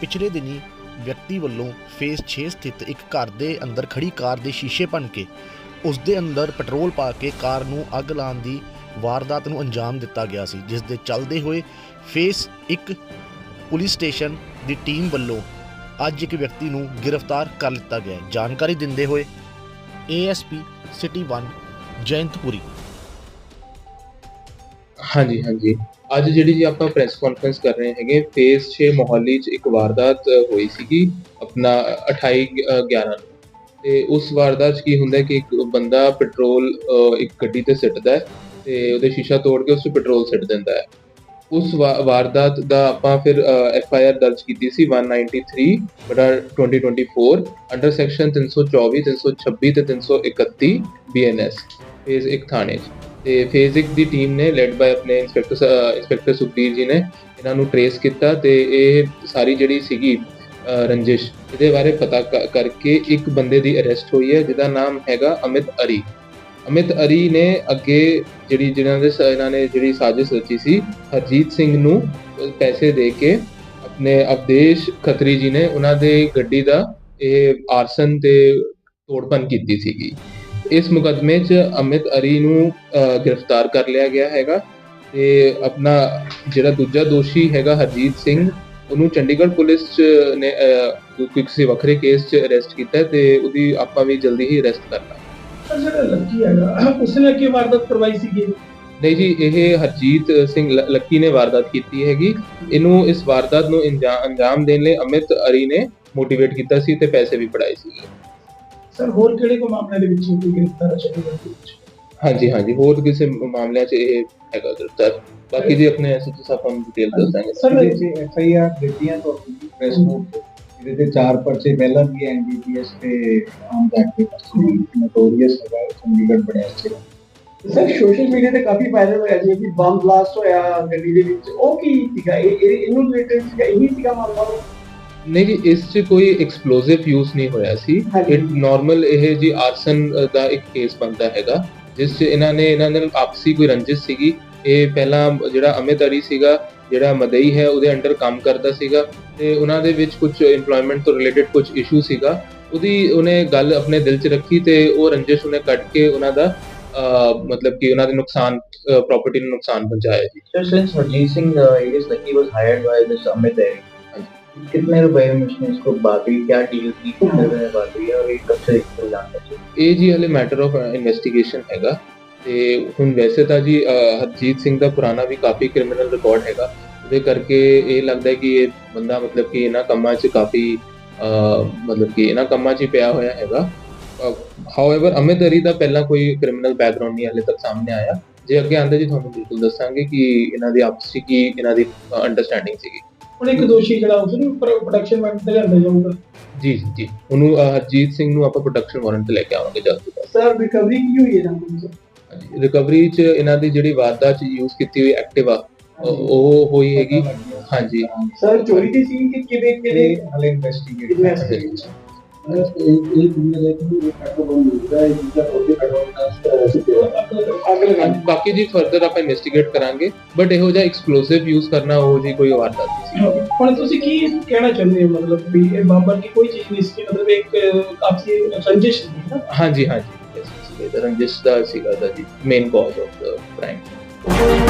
ਪਿਛਲੇ ਦਿਨੀ ਵਿਅਕਤੀ ਵੱਲੋਂ ਫੇਸ 6 ਸਥਿਤ ਇੱਕ ਘਰ ਦੇ ਅੰਦਰ ਖੜੀ ਕਾਰ ਦੇ ਸ਼ੀਸ਼ੇ ਭੰਨ ਕੇ ਉਸ ਦੇ ਅੰਦਰ ਪੈਟਰੋਲ ਪਾ ਕੇ ਕਾਰ ਨੂੰ ਅੱਗ ਲਾਉਣ ਦੀ ਵਾਰਦਾਤ ਨੂੰ ਅੰਜਾਮ ਦਿੱਤਾ ਗਿਆ ਸੀ, ਜਿਸ ਦੇ ਚੱਲਦੇ ਹੋਏ ਫੇਸ 1 ਪੁਲਿਸ ਸਟੇਸ਼ਨ ਦੀ ਟੀਮ ਵੱਲੋਂ ਅੱਜ ਇੱਕ ਵਿਅਕਤੀ ਨੂੰ ਗ੍ਰਿਫਤਾਰ ਕਰ ਲਿੱਤਾ ਗਿਆ ਹੈ। ਜਾਣਕਾਰੀ ਦਿੰਦੇ ਹੋਏ ਏਐਸਪੀ ਸਿਟੀ 1 ਜੈਂਤਪੁਰੀ। ਹਾਂਜੀ ਹਾਂਜੀ। ਅੱਜ ਜਿਹੜੀ ਜੀ ਆਪਾਂ ਪ੍ਰੈਸ ਕਾਨਫਰੰਸ ਕਰ ਰਹੇ ਹੈਗੇ ਫੇਸ 6 ਮੋਹਾਲੀ 'ਚ ਇੱਕ ਵਾਰਦਾਤ ਹੋਈ ਸੀਗੀ ਆਪਣਾ 28 ਅ, 11 ਨੂੰ। ਤੇ ਉਸ ਵਾਰਦਾਤ 'ਚ ਕੀ ਹੁੰਦਾ ਕਿ ਇੱਕ ਬੰਦਾ ਪੈਟਰੋਲ ਇੱਕ ਗੱਡੀ ਤੇ ਸਿੱਟਦਾ ਹੈ ਤੇ ਉਹਦੇ ਸ਼ੀਸ਼ਾ ਤੋੜ ਕੇ ਉਸ 'ਚ ਪੈਟਰੋਲ ਸਿੱਟ ਦਿੰਦਾ ਹੈ। ਉਸ ਵਾਰਦਾਤ ਦਾ ਆਪਾਂ ਫਿਰ ਐਫ ਆਈ ਆਰ ਦਰਜ ਕੀਤੀ ਸੀ 193 ਬਟਾ 2024 ਅੰਡਰ ਸੈਕਸ਼ਨ 324 326 ਤੇ 331 ਬੀਐਨਐਸ ਫੇਜ਼ 1 ਥਾਣੇ 'ਚ। ਤੇ ਫੇਜ਼ 1 ਦੀ ਟੀਮ ਨੇ ਲੈਡ ਬਾਈ ਆਪਣੇ ਇੰਸਪੈਕਟਰ ਇੰਸਪੈਕਟਰ ਸੁਖਬੀਰ ਜੀ ਨੇ ਇਹਨਾਂ ਨੂੰ ਟਰੇਸ ਕੀਤਾ ਤੇ ਇਹ ਸਾਰੀ ਜਿਹੜੀ ਸੀਗੀ ਰੰਜਿਸ਼, ਇਹਦੇ ਬਾਰੇ ਪਤਾ ਕਰਕੇ ਇੱਕ ਬੰਦੇ ਦੀ ਅਰੈਸਟ ਹੋਈ ਹੈ, ਜਿਹਦਾ ਨਾਮ ਹੈਗਾ ਅਮਿਤ ਅਰੀ। ਅਮਿਤ ਅਰੀ ਨੇ ਅੱਗੇ ਜਿਹੜੀ ਜਿਹਨਾਂ ਦੇ ਇਹਨਾਂ ਨੇ ਜਿਹੜੀ ਸਾਜ਼ਿਸ਼ ਰਚੀ ਸੀ, ਹਰਜੀਤ ਸਿੰਘ ਨੂੰ ਪੈਸੇ ਦੇ ਕੇ ਆਪਣੇ ਅਵਦੇਸ਼ ਖਤਰੀ ਜੀ ਨੇ ਉਹਨਾਂ ਦੇ ਗੱਡੀ ਦਾ ਇਹ ਆਰਸਨ ਤੇ ਤੋੜਪਨ ਕੀਤੀ ਸੀਗੀ। ਇਸ ਮੁਕਦਮੇ 'ਚ ਅਮਿਤ ਅਰੀ ਨੂੰ ਗ੍ਰਿਫਤਾਰ ਕਰ ਲਿਆ ਗਿਆ ਹੈਗਾ ਤੇ ਆਪਣਾ ਜਿਹੜਾ ਦੂਜਾ ਦੋਸ਼ੀ ਹੈਗਾ ਹਰਜੀਤ ਸਿੰਘ ਉਹਨੂੰ ਚੰਡੀਗੜ੍ਹ ਪੁਲਿਸ ਨੇ ਕਿਸੇ ਵੱਖਰੇ ਕੇਸ 'ਚ ਅਰੈਸਟ ਕੀਤਾ ਤੇ ਉਹਦੀ ਆਪਾਂ ਵੀ ਜਲਦੀ ਹੀ ਅਰੈਸਟ ਕਰਨਾ ਜਿਹੜਾ ਲੱਕੀ ਹੈਗਾ ਉਸਨੇ ਕੀ ਵਾਰਦਾਤ ਕਰਵਾਈ ਸੀਗੀ? ਨਹੀਂ ਜੀ ਇਹ ਹਰਜੀਤ ਸਿੰਘ ਲੱਕੀ ਨੇ ਵਾਰਦਾਤ ਕੀਤੀ ਹੈਗੀ। ਇਹਨੂੰ ਇਸ ਵਾਰਦਾਤ ਨੂੰ ਅੰਜਾ- ਅੰਜਾਮ ਦੇਣ ਲਈ ਅਮਿਤ ਅਰੀ ਨੇ ਮੋਟੀਵੇਟ ਕੀਤਾ ਸੀ ਤੇ ਪੈਸੇ ਵੀ ਫੜਾਏ ਸੀਗੇ। ਸਰ ਹੋਰ ਕਿਹੜੇ ਕੋ ਮਾਮਲੇ ਦੇ ਵਿੱਚ ਕੋਈ ਗ੍ਰਿਫਤਾਰ ਹੈ ਚੰਡੀਗੜ੍ਹ ਦੇ ਵਿੱਚ? ਹਾਂਜੀ ਹਾਂਜੀ ਹੋਰ ਕਿਸੇ ਮਾਮਲਿਆਂ 'ਚ ਇਹ ਹੈਗਾ ਗ੍ਰਿਫਤਾਰ। ਬਾਕੀ ਜੀ ਆਪਣੇ ਐਸਐਚਓ ਸਾਹਿਬ ਨੂੰ ਡਿਟੇਲ ਦੱਸ ਦਾਂਗੇ। ਸਰ ਇਹਦੇ ਚ ਐਫ ਆਈ ਆਰ ਦਿੱਤੀਆਂ ਤੋਂ ਪ੍ਰੈਸ ਨੋਟ ਇਹਦੇ ਤੇ ਚਾਰ ਪਰਚੇ ਪਹਿਲਾਂ ਵੀ ਐਨਡੀਪੀਐਸ ਤੇ ਆਮ ਐਕਟ ਦੇ ਪਰਚੇ ਨੋਟੋਰੀਅਸ ਹੈਗਾ ਚੰਡੀਗੜ੍ਹ ਬਣਿਆ ਸੀ। ਸਰ ਸੋਸ਼ਲ ਮੀਡੀਆ ਤੇ ਕਾਫੀ ਵਾਇਰਲ ਹੋਇਆ ਜੀ ਕਿ ਬੰਬ ਬਲਾਸਟ ਹੋਇਆ ਗੱਡੀ ਦੇ ਵਿੱਚ। ਉਹ ਕੀ ਸੀਗਾ? ਇਹ ਇਹ- ਇਹਨੂੰ ਰਿਲੇਟਡ ਸੀਗਾ ਇਹੀ ਸੀਗਾ ਮਾਮਲਾ? ਨਹੀਂ ਜੀ ਇਸ 'ਚ ਕੋਈ ਐਕਸਪਲੋਸਿਵ ਯੂਜ਼ ਨਹੀਂ ਹੋਇਆ ਸੀ। ਇਟ ਨਾਰਮਲ ਇਹ ਜੀ ਆਰਸਨ ਦਾ ਇੱਕ ਕੇਸ ਬਣਦਾ ਹੈਗਾ ਜਿਸ 'ਚ ਇਹਨਾਂ ਨੇ ਇਹਨਾਂ ਨਾਲ ਆਪਸੀ ਕੋਈ ਰੰਜਿਸ਼ ਸੀਗੀ। ਇਹ ਪਹਿਲਾਂ ਜਿਹੜਾ ਅਮਿਤ ਅਰੀ ਸੀਗਾ ਜਿਹੜਾ ਮਦਈ ਹੈ ਉਹਦੇ ਅੰਡਰ ਕੰਮ ਕਰਦਾ ਸੀਗਾ ਤੇ ਉਹਨਾਂ ਦੇ ਵਿੱਚ ਕੁਝ EMPLOYMENT ਤੋਂ ਰਿਲੇਟਡ ਕੁਝ ਇਸ਼ੂ ਸੀਗਾ। ਉਹਦੀ ਉਹਨੇ ਗੱਲ ਆਪਣੇ ਦਿਲ 'ਚ ਰੱਖੀ ਤੇ ਉਹ ਰੰਜਿਸ਼ ਉਹਨੇ ਕੱਢ ਕੇ ਉਹਨਾਂ ਦਾ ਮਤਲਬ ਕਿ ਉਹਨਾਂ ਦੇ ਨੁਕਸਾਨ ਪ੍ਰਾਪਰਟੀ ਨੂੰ ਨੁਕਸਾਨ ਪਹੁੰਚਾਇਆ ਜੀ। So since Harjeet Singh uh, alias Lucky was hired by this Amit Airy, कितने रुपए में उसने इसको बात हुई क्या डील की कितने रुपए में बात हुई है और ये कब से इल्जाम है ਇਹ ਜੀ ਹਲੇ ਮੈਟਰ ਆਫ ਇਨਵੈਸਟੀਗੇਸ਼ਨ ਹੈਗਾ ਤੇ ਹੁਣ ਵੈਸੇ ਤਾਂ ਜੀ ਅਹ, ਹਰਜੀਤ ਸਿੰਘ ਦਾ ਪੁਰਾਣਾ ਵੀ ਕਾਫੀ ਕ੍ਰਿਮੀਨਲ ਰਿਕਾਰਡ ਹੈਗਾ ਉਹਦੇ ਕਰਕੇ ਇਹ ਲੱਗਦਾ ਹੈ ਕਿ ਇਹ ਬੰਦਾ ਮਤਲਬ ਕਿ ਇਹਨਾਂ ਕੰਮਾਂ 'ਚ ਕਾਫੀ ਅਹ, ਮਤਲਬ ਕਿ ਇਹਨਾਂ ਕੰਮਾਂ 'ਚ ਹੀ ਪਿਆ ਹੋਇਆ ਹੈਗਾ ਹਾਊਐਵਰ ਅਮਿਤ ਅਰੀ ਦਾ ਪਹਿਲਾਂ ਕੋਈ ਕ੍ਰਿਮੀਨਲ ਬੈਕਗ੍ਰਾਉਂਡ ਨਹੀਂ ਹਲੇ ਤੱਕ ਸਾਹਮਣੇ ਆਇਆ ਜੇ ਅੱਗੇ ਆਂਦੇ ਜੀ ਤੁਹਾਨੂੰ ਬਿਲਕੁਲ ਦੱਸਾਂਗੇ ਕਿ ਇਹਨਾਂ ਦੀ ਆਪਸੀ ਕੀ ਇਹਨਾਂ ਦੀ ਅੰਡਰਸਟੈਂਡਿੰਗ ਸੀਗੀ ਹੁਣ ਇੱਕ ਦੋਸ਼ੀ ਜਿਹੜਾ ਉਸ ਨੂੰ ਪ੍ਰੋਡਕਸ਼ਨ ਵਾਰੰਟ ਤੇ ਲਿਆਂਦਾ ਜਾਊਗਾ। ਜੀ ਜੀ ਉਹਨੂੰ ਹਰਜੀਤ ਸਿੰਘ ਨੂੰ ਆਪਾਂ ਪ੍ਰੋਟੈਕਸ਼ਨ ਵਾਰੰਟ ਤੇ ਲੈ ਕੇ ਆਵਾਂਗੇ ਜਲਦ ਸਰ ਰਿਕਵਰੀ ਕੀ ਹੋਈ ਹੈ ਨਾ ਰਿਕਵਰੀ ਚ ਇਹਨਾਂ ਦੀ ਜਿਹੜੀ ਵਾਰਦਾਤ ਚ ਯੂਜ਼ ਕੀਤੀ ਹੋਈ ਐਕਟਿਵਾ ਉਹ ਹੋਈ ਹੈਗੀ। ਹਾਂਜੀ। ਸਰ ਚੋਰੀ ਦੀ ਸੀ ਕਿ ਕਿਵੇਂ ਇਹ ਹਲੇ ਇਨਵੈਸਟੀਗੇਟ ਇਨਵੈਸਟੀਗੇਟ ਇਹ ਦੁਨੀਆ ਦੇ ਕੋਈ ਪੈਟਰੋਲ ਬੰਦ ਹੁੰਦਾ ਹੈ ਜਿਹਦਾ ਉਹਦੇ ਪੈਟਰੋਲ ਅੱਗ ਲਗਾਉਣ ਬਾਕੀ ਜੀ ਫਰਦਰ ਆਪਾਂ ਇਨਵੈਸਟੀਗੇਟ ਕਰਾਂਗੇ ਬਟ ਇਹੋ ਜਿਹਾ ਐਕਸਪਲੋਸਿਵ ਯੂਜ਼ ਕਰਨਾ ਉਹ ਜੀ ਕੋਈ ਵਾਰਦਾਤ ਨਹੀਂ ਸੀ ਹੁਣ ਤੁਸੀਂ ਕੀ ਕਹਿਣਾ ਚਾਹੁੰਦੇ ਹੋ ਮਤਲਬ ਵੀ ਇਹ ਬਾਬਰ ਦੀ ਕੋਈ ਚੀਜ਼ ਨਹੀਂ ਸੀ ਮਤਲਬ ਇੱਕ ਆਪਸੀ ਸੰਜਿਸ਼ ਸੀ ਨਾ ਹਾਂਜੀ ਹਾਂਜੀ yes, yes, yes, ਰੰਜਿਸ਼ ਦਾ ਸੀਗਾ ਦਾ ਜੀ main cause of the crime